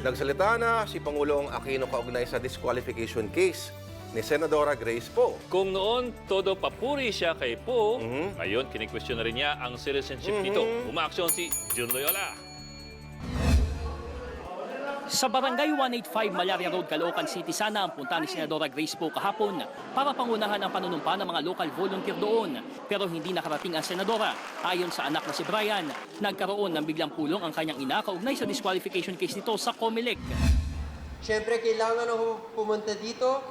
Nagsalita na si Pangulong Aquino kaugnay sa disqualification case ni Senadora Grace Poe. Kung noon, todo papuri siya kay Po, Mhm. ngayon, kinikwestiyon na rin niya ang citizenship nito. Umaaksyon si Jun Loyola. Sa Barangay 185 Malaria Road, Caloocan City, sana ang punta ni Senadora Grace Poe kahapon para pangunahan ang panunumpa ng mga local volunteer doon. Pero hindi nakarating ang senadora. Ayon sa anak na si Brian, nagkaroon ng biglang pulong ang kanyang ina kaugnay sa disqualification case nito sa Comelec. Siyempre, kailangan ako pumunta dito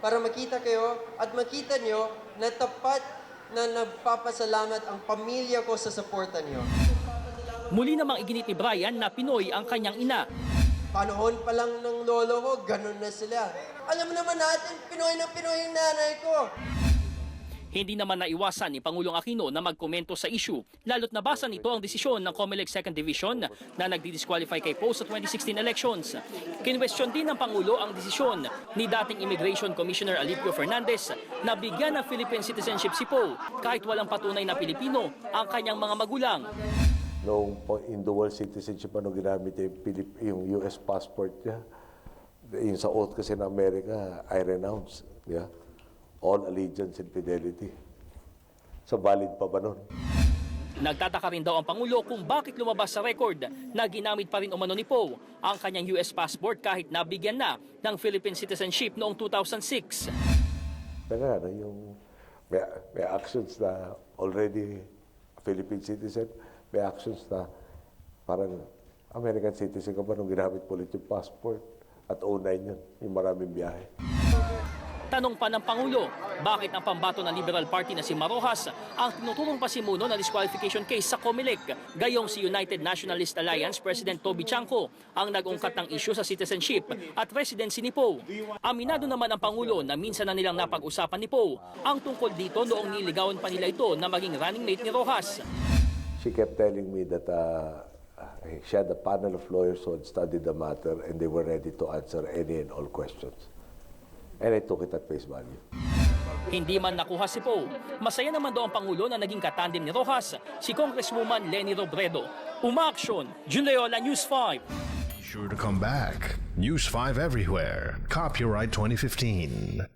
para makita kayo at makita nyo na tapat na nagpapasalamat ang pamilya ko sa suporta nyo. Muli namang iginit ni Brian na Pinoy ang kanyang ina. Panahon pa lang ng lolo ko, ganun na sila. Alam naman natin, Pinoy na Pinoy yung nanay ko. Hindi naman naiwasan ni Pangulong Aquino na magkomento sa issue, lalo't nabasa nito ang desisyon ng COMELEC 2nd Division na nagdi-disqualify kay Poe sa 2016 elections. Kinwestiyon din ng Pangulo ang desisyon ni dating Immigration Commissioner Alipio Fernandez na bigyan ng Philippine citizenship si Poe kahit walang patunay na Pilipino ang kanyang mga magulang. Noong po- in dual citizenship, ano ginamit yung, Pilip- yung US passport niya. Yung sa oath kasi ng Amerika, I renounce. Yeah? All allegiance and fidelity. So valid pa ba nun? Nagtataka rin daw ang Pangulo kung bakit lumabas sa record na ginamit pa rin umano ni Poe ang kanyang US passport kahit nabigyan na ng Philippine citizenship noong 2006. Pero ano, yung may, may actions na already Philippine citizen, may actions na parang American citizen ka ba nung ginamit po ulit yung passport at 09 yun, yung maraming biyahe. Tanong pa ng Pangulo, bakit ang pambato ng Liberal Party na si Marojas ang tinutulong pasimuno na disqualification case sa Comelec? Gayong si United Nationalist Alliance President Toby Chanco ang nag-ungkat ng isyu sa citizenship at residency ni Poe. Aminado naman ang Pangulo na minsan na nilang napag-usapan ni Poe ang tungkol dito noong niligawan pa nila ito na maging running mate ni Rojas. She kept telling me that uh, she had a panel of lawyers who had studied the matter and they were ready to answer any and all questions. And I took it at face value. Hindi man nakuha si Poe, masaya naman daw ang Pangulo na naging katandem ni Rojas, si Congresswoman Lenny Robredo. Umaaksyon, Jun Leola, News 5. Be sure to come back. News 5 everywhere. Copyright 2015.